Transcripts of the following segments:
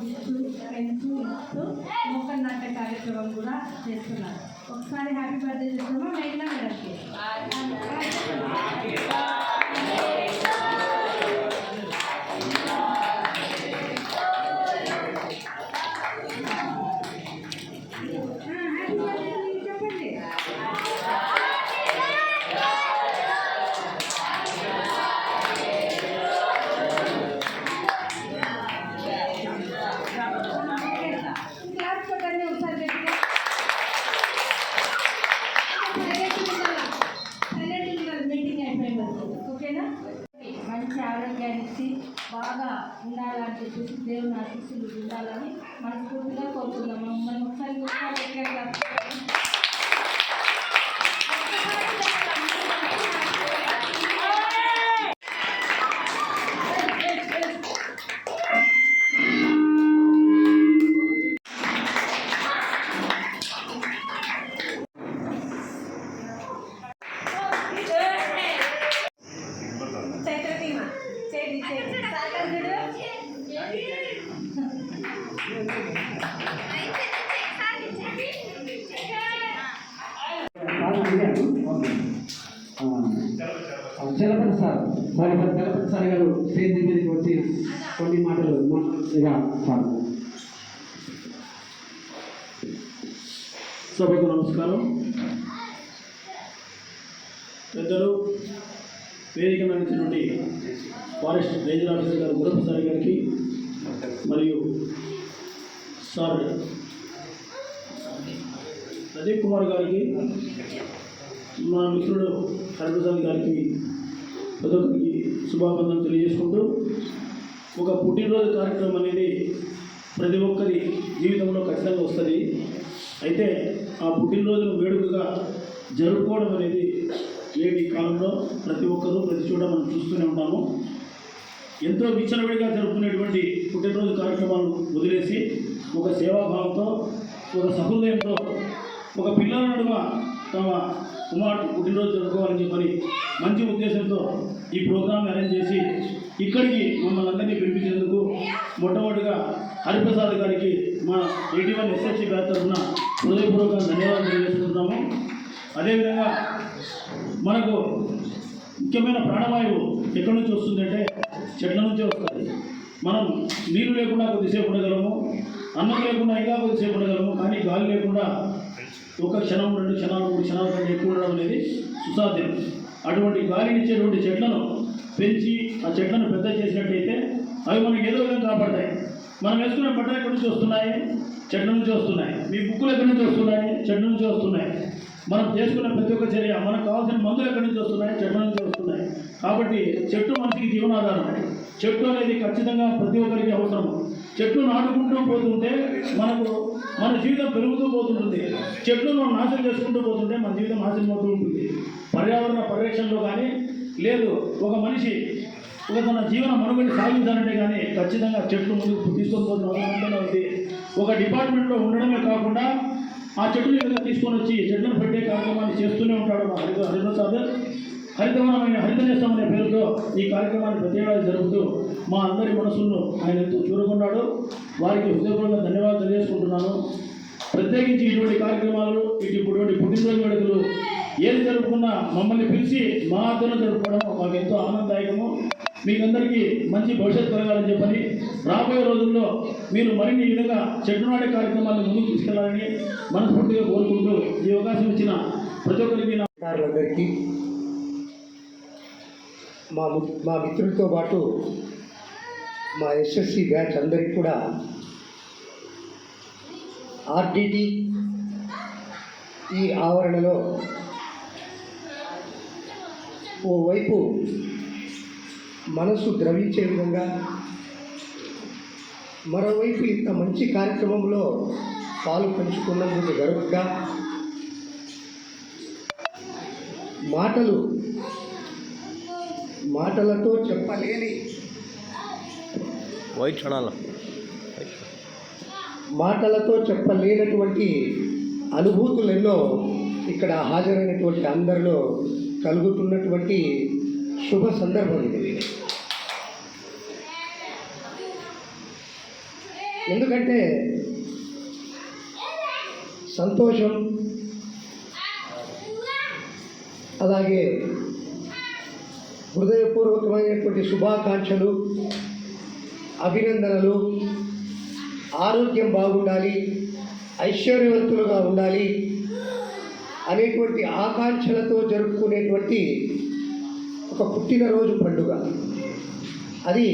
మీకు ఇస్తూ నాట కార్యక్రమం కూడా చేస్తున్నారు ఒకసారి హ్యాపీ బర్త్డే చేస్తామా మేఘనా మేడంకి మనం ఒకసారి ఇక సార్ సభకు నమస్కారం. పెద్దలు వేదిక నడిచినటువంటి ఫారెస్ట్ రేంజర్ ఆఫీసర్ గారు గురప్రసాద్ గారికి మరియు సార్ ప్రదీప్ కుమార్ గారికి మా మిత్రుడు హరిప్రసాద్ గారికి ప్రతి ఒక్కరికి శుభాకాంక్షలు తెలియజేసుకుంటూ ఒక పుట్టినరోజు కార్యక్రమం అనేది ప్రతి ఒక్కరి జీవితంలో ఖచ్చితంగా వస్తుంది. అయితే ఆ పుట్టినరోజును వేడుకగా జరుపుకోవడం అనేది నేటి కాలంలో ప్రతి ఒక్కరూ ప్రతి చోట మనం చూస్తూనే ఉంటాము. ఎంతో విచ్చలవిడిగా జరుపుకునేటువంటి పుట్టినరోజు కార్యక్రమాలను వదిలేసి ఒక సేవాభావంతో ఒక సహృదయంతో ఒక పిల్లల నడుమ తమ కుమారుడు పుట్టినరోజు జరుపుకోవాలని చెప్పని మంచి ఉద్దేశంతో ఈ ప్రోగ్రామ్ అరేంజ్ చేసి ఇక్కడికి మమ్మల్ని అందరినీ పిలిపించేందుకు మొట్టమొదటిగా హరిప్రసాద్ గారికి మా ఎయిటీ వన్ ఎస్ఎస్సీ బ్యాచ్ తరఫున హృదయపూర్వక ధన్యవాదాలు తెలియజేసుకుంటున్నాము అదేవిధంగా మనకు ముఖ్యమైన ప్రాణవాయువు ఎక్కడి నుంచి వస్తుందంటే చెట్ల నుంచే వస్తుంది. మనం నీరు లేకుండా కొద్దిసేపు ఉండగలము అన్నం లేకుండా ఇంకా కొద్దిసేపు ఉండగలము కానీ గాలి లేకుండా ఒక క్షణం రెండు క్షణాలు మూడు క్షణాలు కంటే ఎక్కువ ఉండడం అనేది సుసాధ్యం. అటువంటి గాలినిచ్చేటువంటి చెట్లను పెంచి ఆ చెట్లను పెద్ద చేసినట్టయితే అవి మనకి ఏదో విధంగా కాపాడతాయి మనం వేసుకునే బట్టలు ఎక్కడి నుంచి వస్తున్నాయి? చెట్ల నుంచి వస్తున్నాయి. మీ బుక్కులు ఎక్కడి నుంచి వస్తున్నాయి? చెట్ల నుంచి వస్తున్నాయి. మనం చేసుకున్న ప్రతి ఒక్క చర్య మనకు కావాల్సిన మందులు ఎక్కడి నుంచి వస్తున్నాయి? చెట్ల నుంచి వస్తున్నాయి. కాబట్టి చెట్టు మనిషికి జీవనాధారం. చెట్టు అనేది ఖచ్చితంగా ప్రతి ఒక్కరికి అవసరం. చెట్లు నాటుకుంటూ పోతుంటే మనకు మన జీవితం పెరుగుతూ పోతుంటుంది. చెట్లను నాశనం చేసుకుంటూ పోతుంటే మన జీవితం నాశనం అవుతూ ఉంటుంది. పర్యావరణ పరిరక్షణలో కానీ లేదు ఒక మనిషి ఒక తన జీవన మనుగడ సాగించాలంటే కానీ ఖచ్చితంగా చెట్లు ముందుకు తీసుకొని పోతున్న అవసరం ఉంది. ఒక డిపార్ట్మెంట్లో ఉండడమే కాకుండా ఆ చెట్టుని విధంగా తీసుకొని వచ్చి చెట్లను పెట్టే కార్యక్రమాన్ని చేస్తూనే ఉంటాడు మా హరిత హరిప్రసాద్. హరితవనమైన హరితనేస్తం అనే పేరుతో ఈ కార్యక్రమాన్ని ప్రతి ఏడాది జరుపుతూ మా అందరి మనసులను ఆయన ఎంతో చూడకున్నాడు వారికి హృదయపూర్వక ధన్యవాదాలు తెలియజేసుకుంటున్నాను. ప్రత్యేకించి ఇటువంటి కార్యక్రమాలు ఇటు ఇటువంటి పుట్టినరోజు వేడుకలు ఏది జరుపుకున్నా మమ్మల్ని పిలిచి మా ఆధ్వర్యంలో జరుపుకోవడం మాకు ఎంతో ఆనందదాయకము. మీకందరికీ మంచి భవిష్యత్తు కలగాలని చెప్పని రాబోయే రోజుల్లో మీరు మరిన్ని విధంగా చెట్టు నాటే కార్యక్రమాలను ముందుకు తీసుకెళ్ళాలని మనస్ఫూర్తిగా కోరుకుంటూ ఈ అవకాశం ఇచ్చిన ప్రతి ఒక్కరికి నా అధికారులందరికీ మా మా మిత్రులతో పాటు మా ఎస్ఎస్సి బ్యాచ్ అందరికీ కూడా ఆర్డిటి ఈ ఆవరణలో ఓవైపు మనసు ద్రవించే విధంగా. మరోవైపు ఇంత మంచి కార్యక్రమంలో పాలు పంచుకున్నందుకు గర్వంగా. మాటలు మాటలతో చెప్పలేని. వైట్ మాటలతో చెప్పలేనటువంటి అనుభూతులు ఎన్నో ఇక్కడ హాజరైనటువంటి అందరిలో కలుగుతున్నటువంటి శుభ సందర్భం ఇది. ఎందుకంటే సంతోషం అలాగే హృదయపూర్వకమైనటువంటి శుభాకాంక్షలు అభినందనలు ఆరోగ్యం బాగుండాలి ఐశ్వర్యవంతులుగా ఉండాలి అనేటువంటి ఆకాంక్షలతో జరుపుకునేటువంటి ఒక పుట్టినరోజు పండుగ. అది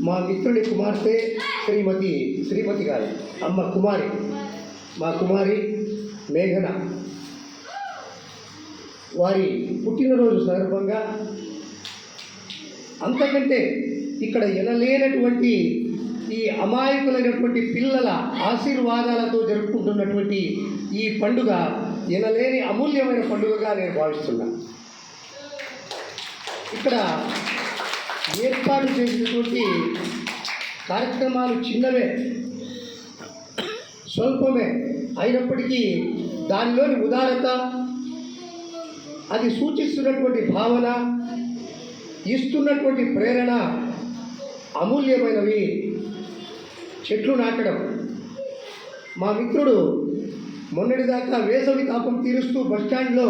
మా మిత్రుడి కుమార్తె శ్రీమతి శ్రీమతి గారు అమ్మ కుమారి మా కుమారి మేఘన వారి పుట్టినరోజు సందర్భంగా అంతకంటే ఇక్కడ ఎనలేనటువంటి ఈ అమాయకులైనటువంటి పిల్లల ఆశీర్వాదాలతో జరుపుకుంటున్నటువంటి ఈ పండుగ ఎనలేని అమూల్యమైన పండుగగా నేను భావిస్తున్నా ఇక్కడ ఏర్పాటు చేసినటువంటి కార్యక్రమాలు చిన్నవే స్వల్పమే అయినప్పటికీ దానిలోని ఉదారత అది సూచిస్తున్నటువంటి భావన ఇస్తున్నటువంటి ప్రేరణ అమూల్యమైనవి. చెట్లు నాటడం. మా మిత్రుడు మొన్నటిదాకా వేసవి తాపం తీరుస్తూ బస్టాండ్లో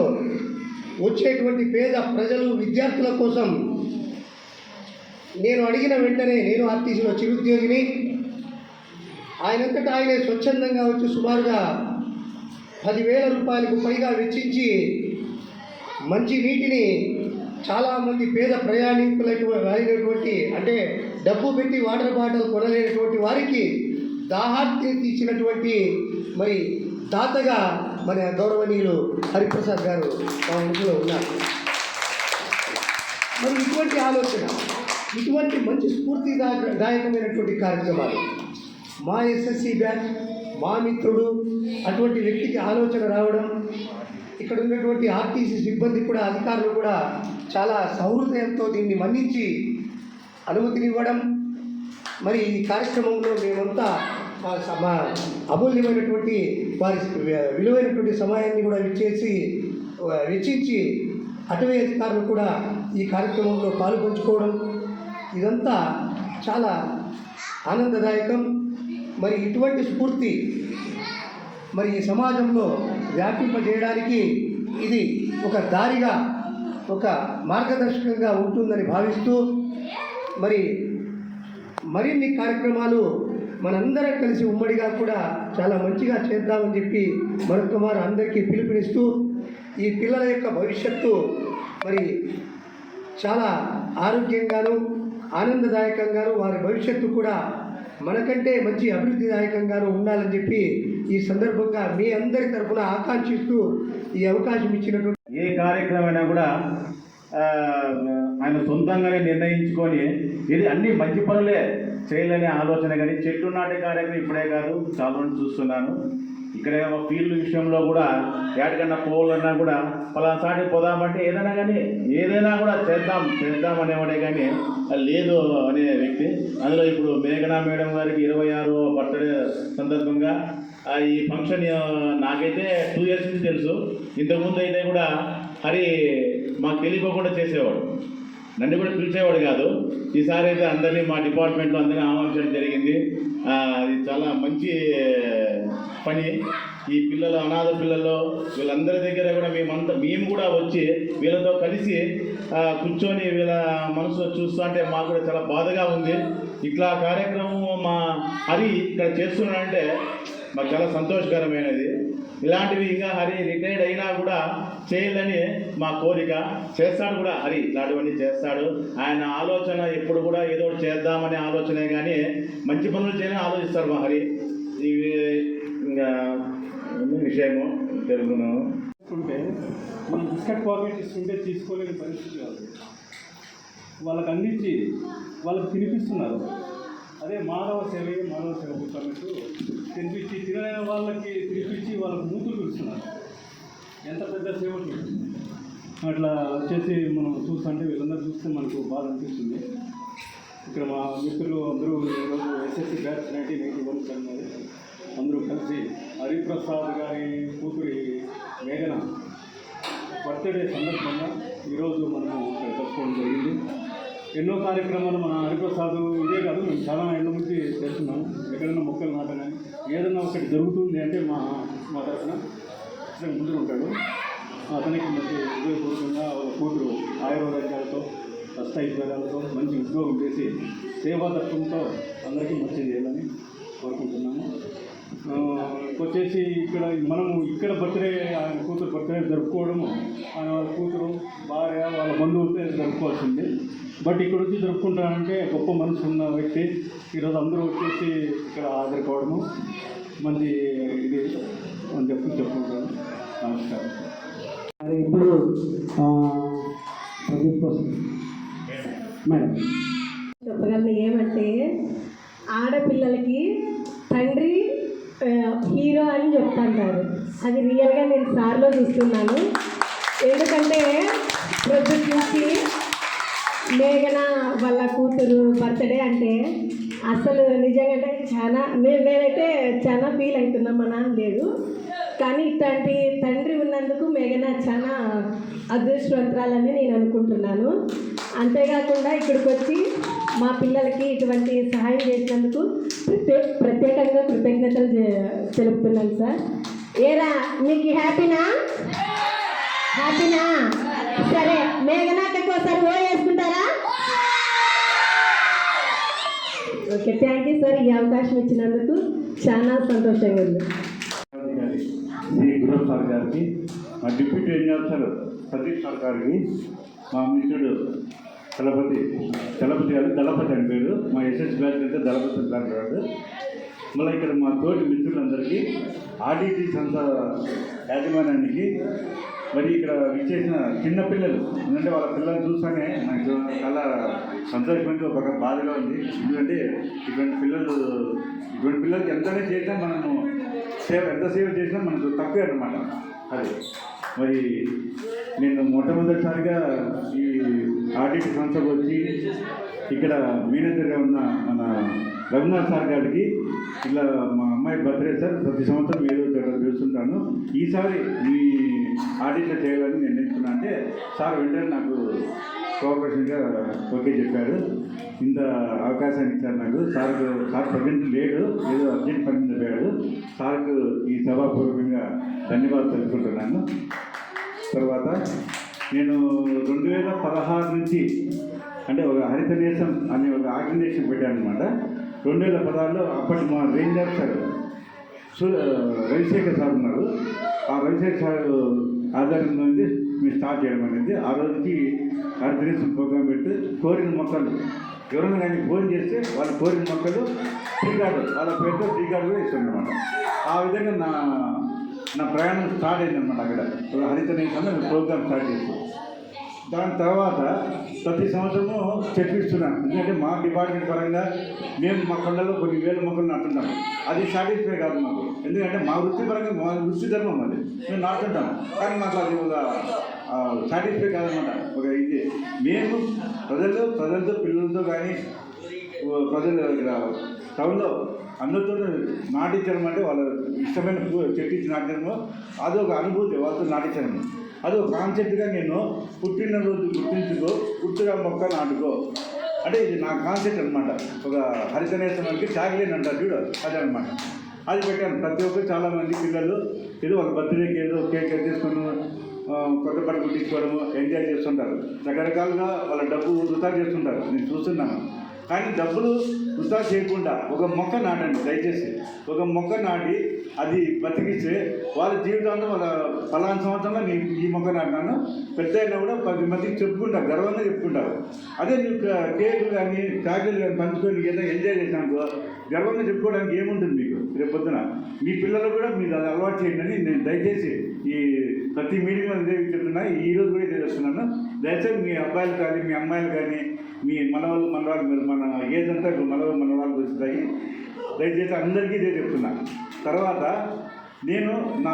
వచ్చేటువంటి పేద ప్రజలు విద్యార్థుల కోసం నేను అడిగిన వెంటనే నేను ఆర్టీసీలో చిరుద్యోగిని ఆయనంతటా ఆయనే స్వచ్ఛందంగా వచ్చి సుమారుగా పదివేల రూపాయలకు పైగా వెచ్చించి మంచి నీటిని చాలామంది పేద ప్రయాణికులైనటువంటి అంటే డబ్బు పెట్టి వాటర్ బాటిల్ కొనలేనటువంటి వారికి దాహార్తి తీర్చినటువంటి మరి దాతగా మన గౌరవనీయులు హరిప్రసాద్ గారు మా ఇంట్లో ఉన్నారు. మరి ఇటువంటి ఆలోచన ఇటువంటి మంచి స్ఫూర్తిదాయకమైనటువంటి కార్యక్రమాలు. మా ఎస్ఎస్సి బ్యాంక్ మా మిత్రుడు అటువంటి వ్యక్తికి ఆలోచన రావడం ఇక్కడ ఉన్నటువంటి ఆర్టీసీ సిబ్బంది కూడా అధికారులు కూడా చాలా సౌహృదయంతో దీన్ని మన్నించి అనుమతినివ్వడం. మరి ఈ కార్యక్రమంలో మేమంతా మా అమూల్యమైనటువంటి వారి విలువైనటువంటి సమయాన్ని కూడా ఇచ్చేసి వెచ్చించి అటవీ అధికారులు కూడా ఈ కార్యక్రమంలో పాల్పంచుకోవడం ఇదంతా చాలా ఆనందదాయకం. మరి ఇటువంటి స్ఫూర్తి మరి ఈ సమాజంలో వ్యాపింపజేయడానికి ఇది ఒక దారిగా ఒక మార్గదర్శకంగా ఉంటుందని భావిస్తూ మరి మరిన్ని కార్యక్రమాలు మనందరం కలిసి ఉమ్మడిగా కూడా చాలా మంచిగా చేద్దామని చెప్పి మరొక మారు అందరికీ పిలుపునిస్తూ ఈ పిల్లల యొక్క భవిష్యత్తు మరి చాలా ఆరోగ్యంగాను ఆనందదాయకంగాను వారి భవిష్యత్తు కూడా మనకంటే మంచి అభివృద్ధిదాయకంగాను ఉండాలని చెప్పి ఈ సందర్భంగా మీ అందరి తరఫున ఆకాంక్షిస్తూ ఈ అవకాశం ఇచ్చినటువంటి ఏ కార్యక్రమైనా కూడా ఆయన సొంతంగానే నిర్ణయించుకొని ఇది అన్ని మంచి పనులే చేయాలనే ఆలోచన కానీ చెట్లు నాటే కార్యక్రమం ఇప్పుడే కాదు చాలా చూస్తున్నాను. ఇక్కడ ఫీల్డ్ విషయంలో కూడా ఏటికన్నా పోవాలన్నా కూడా పలానా పోదామంటే ఏదైనా కానీ ఏదైనా కూడా చేద్దాం చేద్దాం అనేవాడే కానీ అది లేదు అనే వ్యక్తి. అందులో ఇప్పుడు మేఘనా మేడం గారికి ఇరవై ఆరు బర్త్డే సందర్భంగా ఈ ఫంక్షన్ నాకైతే టూ ఇయర్స్ నుంచి తెలుసు. ఇంతకుముందు అయితే కూడా హరి మాకు తెలియకోకుండా చేసేవాడు. నన్ను కూడా పిలిచేవాడు కాదు. ఈసారి అయితే అందరినీ మా డిపార్ట్మెంట్లో అందరినీ ఆహ్వానించడం జరిగింది. అది చాలా మంచి పని. ఈ పిల్లలు అనాథ పిల్లలు వీళ్ళందరి దగ్గర కూడా మేమంతా మేము కూడా వచ్చి వీళ్ళతో కలిసి కూర్చొని వీళ్ళ మనసు చూస్తుంటే మాకు కూడా చాలా బాధగా ఉంది. ఇట్లా కార్యక్రమం మా హరి ఇక్కడ చేస్తున్నాడంటే మాకు చాలా సంతోషకరమైనది. ఇలాంటివి ఇంకా హరి రిటైర్డ్ అయినా కూడా చేయాలని మా కోరిక. చేస్తాడు కూడా హరి ఇలాంటివన్నీ చేస్తాడు. ఆయన ఆలోచన ఎప్పుడు కూడా ఏదో ఒకటి చేద్దామనే ఆలోచనే కానీ మంచి పనులు చేయాలని ఆలోచిస్తారు మా హరి. ఇవి ఇంకా ఉంది విషయము తెలుగును ఉంటే మనం బిస్కెట్ పాకెట్ ఇస్తుంటే తీసుకోలేని పరిస్థితి కాదు. వాళ్ళకి అందించి వాళ్ళకి తినిపిస్తున్నారు. అదే మానవ సేవే మానవ సేవ అన్నట్టు తినిపించి తినలేని వాళ్ళకి తినిపించి వాళ్ళకి మూతులు పిలుస్తున్నారు ఎంత పెద్ద సేవ అట్లా వచ్చేసి మనం చూస్తుంటే వీళ్ళందరూ చూస్తే మనకు బాధ అనిపిస్తుంది. ఇక్కడ మా మిత్రులు అందరూ ఈరోజు SSC batch nineteen eighty one కలిగినారు అందరూ కలిసి హరిప్రసాద్ గారి కూతురి మేఘన బర్త్డే సందర్భంగా ఈరోజు మనము ఇక్కడ జరుపుకోవడం జరిగింది. ఎన్నో కార్యక్రమాలు మన హరిప్రసాద్ ఇదే కాదు మేము చాలా ఏళ్ళ నుంచి చేస్తున్నాము. ఎక్కడైనా మొక్కలు నాటగానే ఏదైనా ఒకటి జరుగుతుంది అంటే మా మా తరఫున అతను ముందు ఉంటాడు. అతనికి మంచి హృదయపూర్వకంగా కూతురు ఆయుర్వేదాలతో అష్టైశ్వర్యాలతో మంచి ఉద్యోగం చేసి సేవాతత్వంతో అందరికీ మంచి చేయాలని కోరుకుంటున్నాము. వచ్చేసి ఇక్కడ మనము ఇక్కడ బర్త్డే ఆయన కూతురు బర్త్డే జరుపుకోవడము ఆయన వాళ్ళ కూతురు భార్య వాళ్ళ బంధువులతో జరుపుకోవాల్సింది. బట్ ఇక్కడ వచ్చి జరుపుకుంటానంటే గొప్ప మనసు ఉన్న వ్యక్తి. ఈరోజు అందరూ వచ్చేసి ఇక్కడ హాజరు కావడము మంచి ఇది అని చెప్పి చెప్పుకుంటాను. నమస్కారం. మరి ఇప్పుడు ఆ, ప్రదీప్ కోసం. మేడం. చెప్పగలను ఏమంటే ఆడపిల్లలకి తండ్రి హీరో అని చెప్తాంటారు అది రియల్గా నేను సార్లో చూస్తున్నాను. ఎందుకంటే ప్రొద్దు చూసి మేఘన వాళ్ళ కూతురు బర్త్డే అంటే అసలు నిజంగా చాలా నేను నేనైతే చాలా ఫీల్ అవుతున్నా మా నాన్న లేడు. కానీ ఇట్లాంటి తండ్రి ఉన్నందుకు మేఘన చాలా అదృష్టవంతరాలని నేను అనుకుంటున్నాను. అంతేకాకుండా ఇక్కడికి వచ్చి మా పిల్లలకి ఇటువంటి సహాయం చేసినందుకు ప్రత్యేకంగా కృతజ్ఞతలు తెలుపుతున్నాను సార్. ఏరా మీకు హ్యాపీనా? హ్యాపీనా? సరే మేఘనాకి ఒకసారి ఓ వేసుకుంటారా? ఓకే థ్యాంక్ యూ సార్ ఈ అవకాశం ఇచ్చినందుకు చాలా సంతోషంగా ఉంది. గురు సార్ గారికి మా డిప్యూటీ ఇంజనీర్ సతీష్ సార్ గారికి మా మిత్రుడు దళపతి దళపతి కాదు దళపతి అని పేరు. మా ఎస్ఎస్ బ్యాచ్ అంటే దళపతి అంటాడు మళ్ళీ ఇక్కడ మా తోటి మిత్రులందరికీ ఆర్డీటీ సంస్థ యాజమాన్యానికి మరి ఇక్కడ విచ్చేసిన చిన్న పిల్లలు ఎందుకంటే వాళ్ళ పిల్లలు చూస్తానే నాకు చాలా సంతోషమైన ఒక బాధగా ఉంది. ఎందుకంటే ఇటువంటి పిల్లలు ఇటువంటి పిల్లలకి ఎంతనే చేసినా మనము సేవ ఎంత సేవ చేసినా మనకు తక్కువే అన్నమాట. అది. మరి నేను మొట్టమొదటిసారిగా ఈ ఆడిట్ సంస్థకు వచ్చి ఇక్కడ మేనేజర్గా ఉన్న మన రఘునాథ్ సార్ గారికి ఇలా మా అమ్మాయి బర్త్డే సార్ ప్రతి సంవత్సరం ఏదో చూస్తుంటాను. ఈసారి మీ ఆడిట్లో చేయాలని నేను ఎంచుకున్నా అంటే సార్ వెంటనే నాకు కోఆపరేషన్గా ఓకే చెప్పారు. ఇంత అవకాశాన్ని ఇచ్చారు నాకు. సార్ సార్ ప్రజెంట్ లేడు ఏదో అర్జెంట్ పని చెప్పాడు సార్కు ఈ సభాపూర్వకంగా ధన్యవాదాలు తెలుసుకుంటున్నాను తర్వాత నేను రెండు వేల పదహారు నుంచి అంటే ఒక హరిత దేశం అనే ఒక ఆర్గనైజేషన్ పెట్టాను అనమాట రెండు వేల పదహారులో అప్పటి మా రేంజర్ సార్ సు రవిశేఖర్ సార్ ఉన్నారు. ఆ రవిశేఖర్ సార్ ఆధారం నుండి మేము స్టార్ట్ చేయడం అనేది ఆ రోజుకి హరిత ప్రోగ్రాం పెట్టి కోరిన మొక్కలు. ఎవరైనా కానీ ఫోన్ చేస్తే వాళ్ళు కోరిన మొక్కలు టీ కార్డు వాళ్ళ పేరుతో టీ కార్డు కూడా ఇస్తారన్నమాట. ఆ విధంగా నా నా ప్రయాణం స్టార్ట్ అయిందన్నమాట అక్కడ. హరిత నేషన్లో మేము ప్రోగ్రామ్ స్టార్ట్ చేస్తాను దాని తర్వాత ప్రతి సంవత్సరము చెట్లు ఎందుకంటే మా డిపార్ట్మెంట్ పరంగా మేము మా కొండలో కొన్ని వేల మొక్కలు నాటున్నాం అది సాటిస్ఫై కాదు మాకు. ఎందుకంటే మా వృత్తి పరంగా మా వృత్తి ధర్మం అది. మేము నాటుంటాం కానీ మాకు అది ఒక సాటిస్ఫై కాదనమాట ఒక ఇది. మేము ప్రజలు ప్రజలతో పిల్లలతో కానీ ప్రజలు ఇక్కడ టౌన్లో అందరితో నాటించడం అంటే వాళ్ళ ఇష్టమైన చెట్టించి చెట్టు ఇచ్చి నాటడము అది ఒక అనుభూతి వాళ్ళతో నాటించడం అది ఒక కాన్సెప్ట్గా నేను పుట్టినరోజు గుర్తించుకో గుర్తుగా మొక్క నాటుకో. అంటే ఇది నా కాన్సెప్ట్ అనమాట ఒక హరితనేశ్వరానికి ట్యాగ్లైన్ అంటారు చూడు అదే అనమాట అది పెట్టాను. ప్రతి ఒక్కరు చాలామంది పిల్లలు ఏదో ఒక బర్త్డేకి ఏదో కేక్ కట్ చేసుకుని కొత్త బట్టలు కుట్టించుకోవడము ఎంజాయ్ చేస్తుంటారు. రకరకాలుగా వాళ్ళ డబ్బు వృధా చేస్తుంటారు. నేను చూస్తున్నాను. కానీ డబ్బులు వృధా చేయకుండా ఒక మొక్క నాటండి దయచేసి. ఒక మొక్క నాటి అది బతికిస్తే వాళ్ళ జీవితాంతం వాళ్ళ పలానా సంవత్సరంలో నేను ఈ మొక్క నాటినాను. పెద్ద అయినా కూడా పది మందికి చెప్పుకుంటారు గర్వంగా చెప్పుకుంటారు. అదే నువ్వు కేకులు కానీ చాక్లెట్లు కానీ పంచుకొని ఏదో ఎంజాయ్ చేసినాకో గర్వంగా చెప్పుకోవడానికి ఏముంటుంది మీకు రేపు పొద్దున? మీ పిల్లలు కూడా మీరు అది అలవాటు చేయండి అని నేను దయచేసి ఈ ప్రతి మీటింగ్లో ఇదే చెప్తున్నా. ఈ రోజు కూడా ఇదే చేస్తున్నాను. దయచేసి మీ అబ్బాయిలు కానీ మీ అమ్మాయిలు కానీ మీ మనవాళ్ళు మనవాళ్ళు మీరు మన ఏజ్ అంతా ఇప్పుడు మనవాళ్ళు మనవాళ్ళు వస్తాయి దయచేసి అందరికీ ఇదే చెప్తున్నా. తర్వాత నేను నా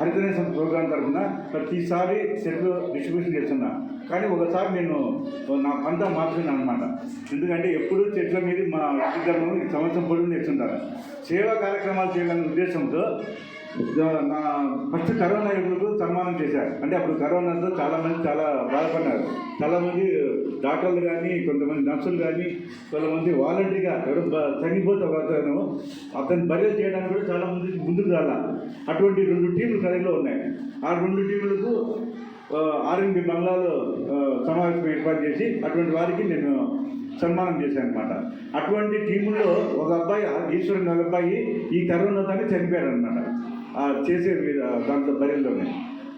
హరితనేషన్ ప్రోగ్రాం తరఫున ప్రతిసారి చెట్లు డిస్ట్రిబ్యూషన్ చేస్తున్నా. కానీ ఒకసారి నేను నా పంట మార్చుకున్నాను అనమాట ఎందుకంటే ఎప్పుడు చెట్ల మీద మా వ్యక్తిగతం ఈ సంవత్సరం పొడుగు చేస్తుంటారు. సేవా కార్యక్రమాలు చేయాలనే ఉద్దేశంతో నా ఫస్ట్ కరోనా ఇప్పుడు సన్మానం చేశారు. అంటే అప్పుడు కరోనాతో చాలామంది చాలా బాధపడ్డారు. చాలామంది డాక్టర్లు కానీ కొంతమంది నర్సులు కానీ కొంతమంది వాలంటీర్గా ఎవరు చనిపోతే అతను అతను బర్యలు చేయడానికి కూడా చాలామంది ముందుకు రాలా. అటువంటి రెండు టీంలు కథలో ఉన్నాయి. ఆ రెండు టీములకు ఆర్ఎంపి బంగ్లాలో సమావేశం ఏర్పాటు చేసి అటువంటి వారికి నేను సన్మానం చేశాను అనమాట అటువంటి టీముల్లో ఒక అబ్బాయి ఈశ్వరుని ఒక అబ్బాయి ఈ కరోనాతోనే చనిపోయాడు అనమాట చేసేది చేసే దాంట్లో బరిలోనే.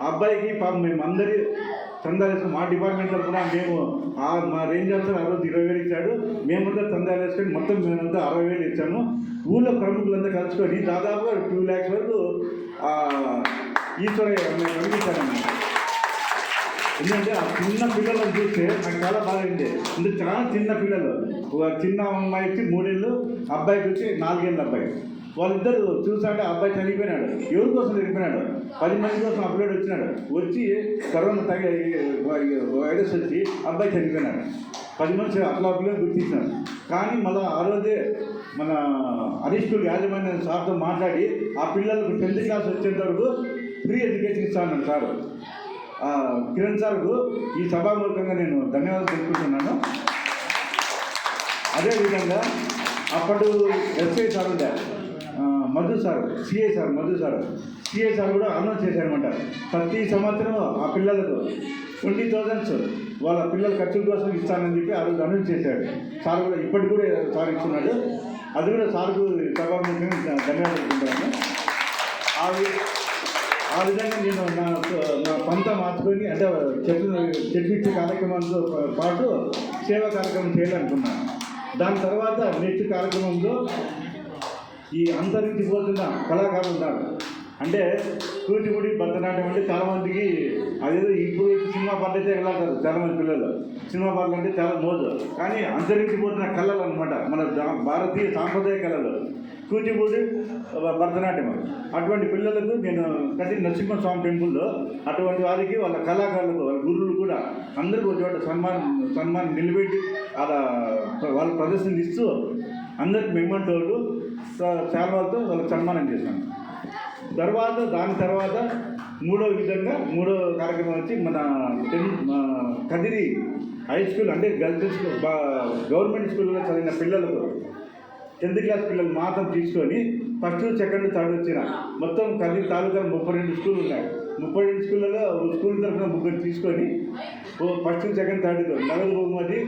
ఆ అబ్బాయికి పాపం మేము అందరి చందాలేసుకుని మా డిపార్ట్మెంట్ తరఫున మేము ఆ మా రేంజ్ ఆఫీసర్ ఆ రోజు ఇరవై వేలు ఇచ్చాడు. మేమంతా చందాలేసుకొని మొత్తం మేమంతా అరవై వేలు ఇచ్చాము. ఊళ్ళో ప్రముఖులంతా కలుసుకొని దాదాపుగా టూ ల్యాక్స్ వరకు ఆ ఈశ్వరయ్య మేము పంపించానన్నమాట ఎందుకంటే ఆ చిన్న పిల్లలను చూస్తే నాకు చాలా బాగుంది అంటే చాలా చిన్న పిల్లలు. ఒక చిన్న అమ్మాయి వచ్చి మూడేళ్ళు అబ్బాయికి వచ్చి నాలుగేళ్ళ అబ్బాయి. వాళ్ళిద్దరు చూసాక అబ్బాయి చనిపోయినాడు. ఎవరి కోసం చనిపోయినాడు? పది మంది కోసం అప్లోడ్ వచ్చినాడు. వచ్చి కరోనా తగి వైరస్ వచ్చి అబ్బాయి చనిపోయినాడు. పది మంది అట్లా అప్లోడ్ గుర్తించినాడు. కానీ మళ్ళీ ఆ రోజే మన హరీష్ యాజమాన్య సార్తో మాట్లాడి ఆ పిల్లలకు టెన్త్ క్లాస్ వచ్చేంత వరకు ఫ్రీ ఎడ్యుకేషన్ ఇస్తాను సార్. కిరణ్ సార్కు ఈ సభామూలకంగా నేను ధన్యవాదాలు తెలుపుతున్నాను. అదేవిధంగా అప్పుడు ఎస్ఐ సార్ ఉండే. Madhu sir CA sir Madhu sir. CA sir కూడా అనౌన్స్ చేశారనమాట ప్రతి సంవత్సరం ఆ పిల్లలకు ట్వంటీ థౌజండ్స్ వాళ్ళ పిల్లల ఖర్చుల కోసం ఇస్తానని చెప్పి ఆ రోజు అనౌన్స్ చేశాడు సార్ కూడా ఇప్పటికి కూడా సార్ ఇస్తున్నాడు. అది కూడా సార్కు సభాముఖంగా ధన్యవాదాలు అవి ఆ విధంగా నేను నా నా పంత మార్చుకొని అంటే చెట్లు చెట్లు ఇచ్చే కార్యక్రమంతో పాటు సేవా కార్యక్రమం చేయాలనుకున్నాను. దాని తర్వాత నెక్స్ట్ కార్యక్రమంలో ఈ అంతరించిపోతున్న కళాకారులు ఉన్నారు అంటే కూచిపూడి భరతనాట్యం అంటే చాలామందికి అదేదో ఇప్పుడు సినిమా పాటలు అయితే వెళ్ళారు చాలామంది పిల్లలు. సినిమా పాటలు అంటే చాలా మోజు. కానీ అంతరించిపోతున్న కళలు అనమాట మన భారతీయ సాంప్రదాయ కళలు. కూచిపూడి భరతనాట్యం. అటువంటి పిల్లలకు నేను కట్టి నరసింహస్వామి టెంపుల్లో అటువంటి వారికి వాళ్ళ కళాకారులకు వాళ్ళ గురువులు కూడా అందరికీ ఒక చోట సన్మానం సన్మానం నిలబెట్టి అలా వాళ్ళ ప్రదర్శన ఇస్తూ అందరికి మెమ్మంటోళ్ళు శాల్వాలతో వాళ్ళకి సన్మానం చేశాను తర్వాత దాని తర్వాత మూడో విధంగా మూడో కార్యక్రమం వచ్చి మన టెన్ మా కదిరి హై స్కూల్ అంటే గర్ల్స్ స్కూల్ బా గవర్నమెంట్ స్కూల్లో చదివిన పిల్లలకు టెన్త్ క్లాస్ పిల్లలు మాత్రం తీసుకొని ఫస్ట్ సెకండ్ థర్డ్ వచ్చిన మొత్తం కదిరి తాలూకా ముప్పై రెండు స్కూళ్ళు ఉన్నాయి. ముప్పై రెండు స్కూళ్ళలో స్కూల్ తరఫున ముగ్గురు తీసుకొని ఓ ఫస్ట్ సెకండ్ థర్డ్ నగదు బహుమతి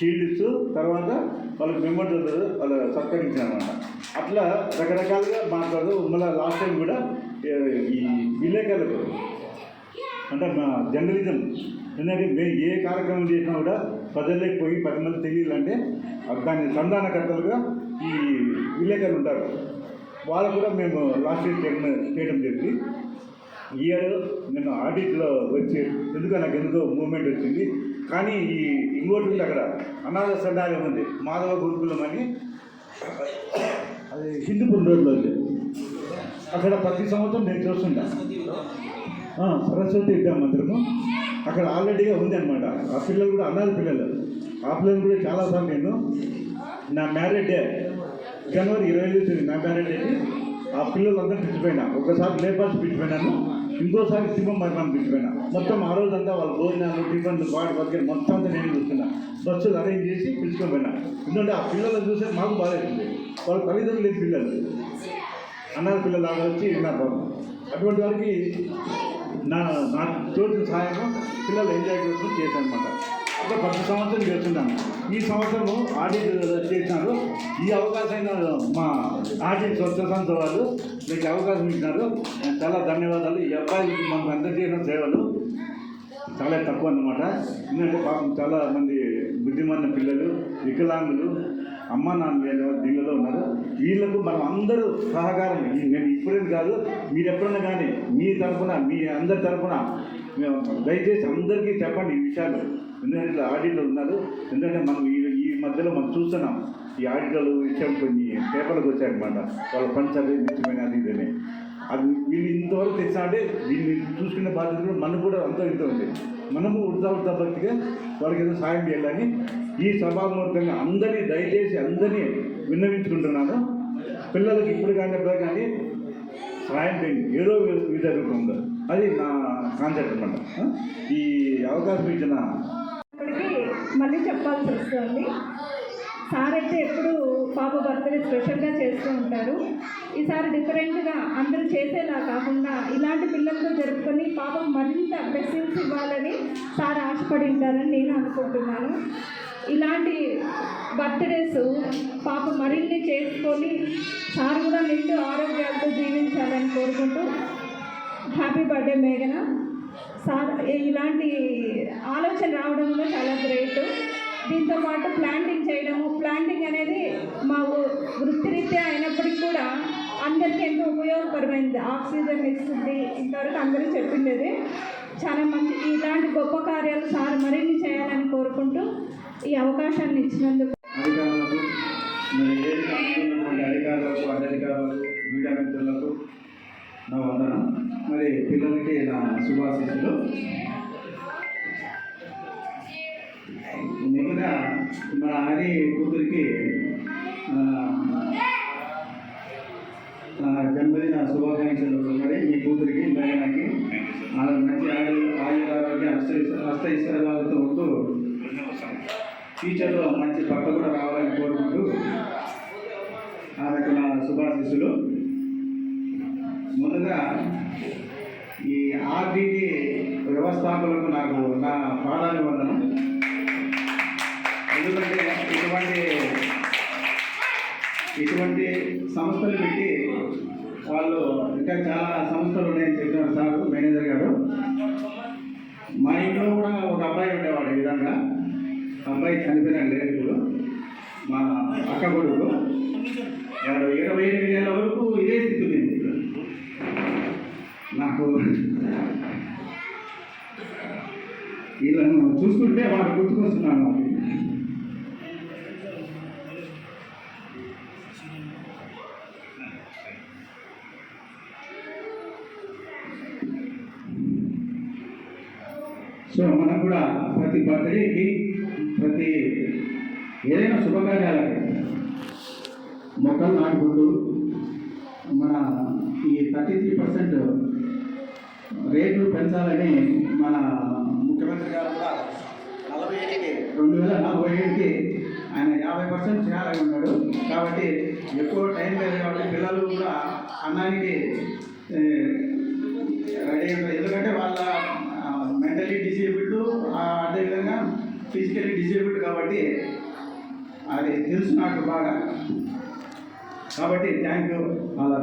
షీల్డ్స్ తర్వాత వాళ్ళకి మెంబర్స్ వాళ్ళు సత్కరించారనమాట అట్లా రకరకాలుగా మాట్లాడుతూ మళ్ళీ లాస్ట్ టైం కూడా ఈ విలేకరులకు అంటే మా జర్నలిజం ఎందుకంటే మేము ఏ కార్యక్రమం చేసినా కూడా ప్రజల్లోకి పోయి పది మంది తెలియాలంటే దాని సంధానకర్తలుగా ఈ విలేకరులు ఉంటారు. వాళ్ళు కూడా మేము లాస్ట్ ఇయర్ చేయడం చేయడం జరిగింది. ఈ ఇయర్ నేను ఆడిట్లో వచ్చి ఎందుకో నాకు ఎందుకో మూమెంట్ వచ్చింది. కానీ ఈ ఇంకోటి ఉంది అక్కడ. అనాథ సండాలయం ఉంది. మాధవ గురుకులం అని. అది హిందూపూర్ రోడ్లో ఉంది. అక్కడ ప్రతి సంవత్సరం నేను చూస్తుంటా. సరస్వతి విద్యా మందిరము. అక్కడ ఆల్రెడీగా ఉంది అనమాట ఆ పిల్లలు కూడా అన్నారు పిల్లలు. ఆ పిల్లలు కూడా చాలాసార్లు నేను నా మ్యారేజ్ డే జనవరి ఇరవై ఐదు నా మ్యారేజ్ డే ఆ పిల్లలందరూ పిలిచిపోయినా. ఒకసారి లేబర్స్ పిలిచిపోయినాను. ఇంకోసారి సింహం మరణం పిలిచిపోయినా మొత్తం ఆ రోజంతా వాళ్ళ భోజనాలు టిఫిన్లు వాటి బతికే మొత్తం అంతా నేను చూస్తున్నా. బస్సులు అరేంజ్ చేసి పిలుచుకొని పోయినా. ఎందుకంటే ఆ పిల్లలను చూస్తే మాకు బాధేస్తుంది. వాళ్ళ తల్లిదండ్రులు లేని పిల్లలు. అన్నారు పిల్లలు లాగా వచ్చి విన్నారు పాపం. అటువంటి వారికి నా నా తోటి సహాయంగా పిల్లలు ఎంజాయ్ కోసం చేశాను అనమాట అట్లా ప్రతి సంవత్సరం చేస్తున్నాను. ఈ సంవత్సరం ఆడిట్ చేసినారు. ఈ అవకాశం మా ఆడిట్ స్వచ్ఛ సంస్థ వాళ్ళు మీకు అవకాశం ఇచ్చినారు. చాలా ధన్యవాదాలు. ఈ అబ్బాయికి మనకు అందజేసిన సేవలు చాలా తక్కువ అన్నమాట. ఎందుకంటే పాపం చాలా మంది బుద్ధిమంత పిల్లలు వికలాంగులు అమ్మ నాన్న దీనిలో ఉన్నారు. వీళ్ళకు మనం అందరూ సహకారం. నేను ఇప్పుడేది కాదు మీరు ఎప్పుడైనా కానీ మీ తరఫున మీ అందరి తరఫున మేము దయచేసి అందరికీ చెప్పండి ఈ విషయాలు. ఎందుకంటే ఇట్లా ఆడిట్లో ఉన్నారు. ఎందుకంటే మనం ఈ ఈ మధ్యలో మనం చూస్తున్నాం. ఈ ఆడిటర్లు విషయం కొన్ని పేపర్లకు వచ్చాయన్నమాట. వాళ్ళ పని చదివి నిత్యమైన అది ఇదని. అది వీళ్ళు ఇంతవరకు తెచ్చా అంటే దీన్ని చూసుకునే బాధ్యత కూడా మనకు కూడా అంత ఇంత ఉంది. మనము ఉడతా ఉడతా భక్తిగా వాళ్ళకి ఏదో సాయం చేయాలని ఈ సభామూర్తంగా అందరినీ దయచేసి అందరినీ విన్నవించుకుంటున్నాను. పిల్లలకి ఇప్పుడు కానీ ఎప్పుడు కానీ సాయం చేయండి. ఏదో విధ రూపంలో. అది నా కాన్సెప్ట్ అనమాట ఈ అవకాశం ఇచ్చిన మళ్ళీ చెప్పాల్సి వస్తుంది. సార్ అయితే ఎప్పుడు పాప బర్త్డే స్పెషల్గా చేస్తూ ఉంటారు. ఈసారి డిఫరెంట్గా అందరూ చేసేలా కాకుండా ఇలాంటి పిల్లలతో జరుపుకొని పాపకు మరింత బ్లెస్సింగ్స్ ఇవ్వాలని సార్ ఆశపడి ఉంటారని నేను అనుకుంటున్నాను. ఇలాంటి బర్త్డేస్ పాప మరిన్ని చేసుకొని సార్ కూడా నిండు ఆరోగ్యాలతో జీవించాలని కోరుకుంటూ హ్యాపీ బర్త్డే మేఘన సార్ ఇలాంటి ఆలోచన రావడంలో చాలా గ్రేట్ దీంతో పాటు ప్లాంటింగ్ చేయడము ప్లాంటింగ్ అనేది మా వృత్తిరీత్యా అయినప్పటికీ కూడా అందరికీ ఎంతో ఉపయోగకరమైనది ఆక్సిజన్ ఇస్తుంది ఇంతవరకు అందరూ చెప్పిండేది. చాలా మంచి ఇలాంటి గొప్ప కార్యాలు సార్ మరిన్ని చేయాలని కోరుకుంటూ ఈ అవకాశాన్ని ఇచ్చినందుకు. అధికారులకు అధికారులకు మీడియా మిత్రులకు నా వందనం మరి పిల్లలకి నా శుభాశిస్సులు. మిగతా మన హరి కూతురికి జన్మదిన శుభాకాంక్షలు మరి మీ కూతురికి బయనకి ఆమె మంచి ఆయు ఆయుర హస్త హస్త ఉంటూ ఫ్యూచర్లో మంచి పక్క కూడా రావాలని కోరుకుంటూ ఆమెకు నా శుభాశిస్సులు. ముందుగా ఈ ఆర్డిటి వ్యవస్థాపకులకు నాకు నా పాదాభివందనం. ఎందుకంటే ఇటువంటి ఇటువంటి సంస్థలు పెట్టి వాళ్ళు ఇంకా చాలా సంస్థలు ఉన్నాయని చెప్పినారు సార్ మేనేజర్ గారు. మా ఇంట్లో కూడా ఒక అబ్బాయి ఉండేవాడు ఈ విధంగా. అబ్బాయి చనిపోయినాడు లేదు ఇప్పుడు. మా అక్క కొడుకు. ఇరవై ఎనిమిది ఏళ్ళ వరకు ఇదే స్థితి ఉంది నాకు వీళ్ళను చూస్తుంటే వాళ్ళు గుర్తుకొస్తున్నాను. నాకు సో మనం కూడా ప్రతి బర్త్డేకి ప్రతి ఏదైనా శుభకార్యాలకి మొక్కలు నాటుకుంటూ మన ఈ థర్టీ త్రీ పర్సెంట్ రేట్లు పెంచాలని మన ముఖ్యమంత్రి గారు కూడా నలభై ఏడుకి రెండు వేల నలభై ఏడుకి ఆయన యాభై పర్సెంట్ చేయాలని ఉన్నాడు కాబట్టి ఎక్కువ టైం లేదు కాబట్టి పిల్లలు కూడా అన్నానికి రెడీ ఉంటారు. ఎందుకంటే వాళ్ళ మెంటలీ డిసేబుల్డ్ అదేవిధంగా ఫిజికలీ డిసేబుల్డ్ కాబట్టి అది తెలుసు నాకు బాగా. కాబట్టి థ్యాంక్ యూ. అలా